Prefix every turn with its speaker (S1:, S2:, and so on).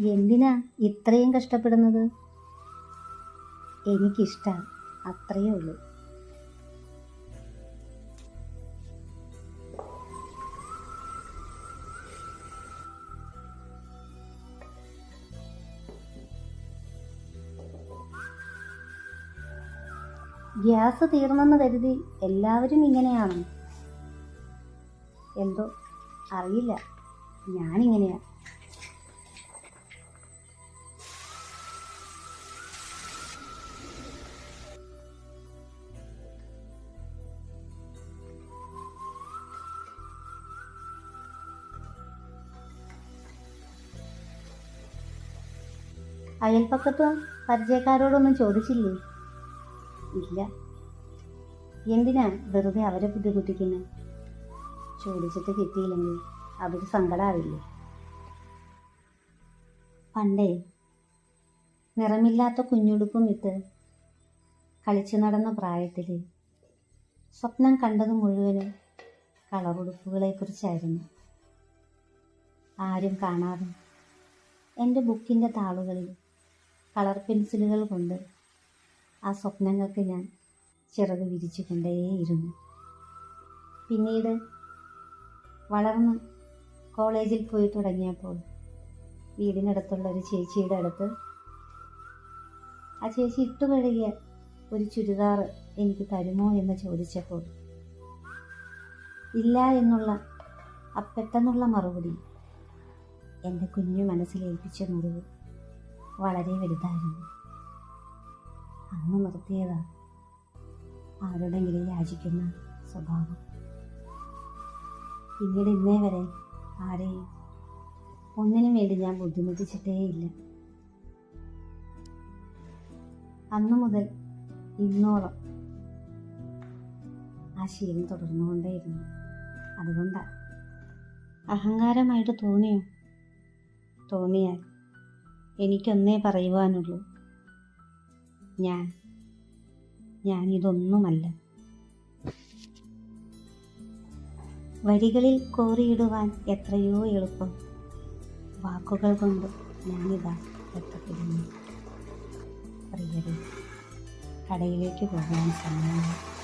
S1: എന്തിനാ ഇത്രയും കഷ്ടപ്പെടുന്നത്? എനിക്കിഷ്ടമാണ് അത്രയേ ഉള്ളൂ. ഗ്യാസ് തീർന്നെന്ന് കരുതി എല്ലാവരും ഇങ്ങനെയാണ്. എന്തോ അറിയില്ല. ഞാനിങ്ങനെയാ. അയൽപ്പക്കത്ത് പരിചയക്കാരോടൊന്നും ചോദിച്ചില്ലേ? ഇല്ല. എന്തിനാ വെറുതെ അവരെ ബുദ്ധിമുട്ടിക്കുന്നത് ചോദിച്ചിട്ട് കിട്ടിയില്ലെങ്കിൽ അവർ സങ്കടമാവില്ലേ പണ്ടേ നിറമില്ലാത്ത കുഞ്ഞുടുപ്പും ഇട്ട് കളിച്ചു നടന്ന പ്രായത്തിൽ സ്വപ്നം കണ്ടത് മുഴുവനും കളറുടുപ്പുകളെക്കുറിച്ചായിരുന്നു. ആരും കാണാതെ എന്റെ ബുക്കിന്റെ താളുകളിൽ കളർ പെൻസിലുകൾ കൊണ്ട് ആ സ്വപ്നങ്ങൾക്ക് ഞാൻ ചിറക് വിരിച്ചു കൊണ്ടേയിരുന്നു പിന്നീട് വളർന്ന് കോളേജിൽ പോയി തുടങ്ങിയപ്പോൾ വീടിനടുത്തുള്ള ഒരു ചേച്ചിയുടെ അടുത്ത് ആ ചേച്ചി ഇട്ടുപഴകിയ ഒരു ചുരിദാർ എനിക്ക് തരുമോ? എന്ന് ചോദിച്ചപ്പോൾ ഇല്ല എന്നുള്ള ആ പെട്ടെന്നുള്ള മറുപടി എന്റെ കുഞ്ഞു മനസ്സിലേൽപ്പിച്ച മുറിവ് വളരെ വലുതായിരുന്നു. അന്ന് നിർത്തിയതാ ആരോടെങ്കിലും യാചിക്കുന്ന സ്വഭാവം. പിന്നീട് ഇന്നേ വരെ ആരെയും ഒന്നിനും വേണ്ടി ഞാൻ ബുദ്ധിമുട്ടിച്ചിട്ടേയില്ല. അന്നു മുതൽ ഇന്നോളം ആ ശീലം തുടർന്നുകൊണ്ടേയിരുന്നു. അതുകൊണ്ടാണ് അഹങ്കാരമായിട്ട് തോന്നിയോ? തോന്നിയാൽ എനിക്കൊന്നേ പറയുവാനുള്ളൂ. ഞാൻ ഞാൻ ഇതൊന്നുമല്ല. വരികളിൽ കോറിയിടുവാൻ എത്രയോ എളുപ്പം. വാക്കുകൾ കൊണ്ട് ഞാനിതാ എത്തപ്പെടുന്നു. പ്രിയരെ കടയിലേക്ക് പോകാൻ സമയമായി.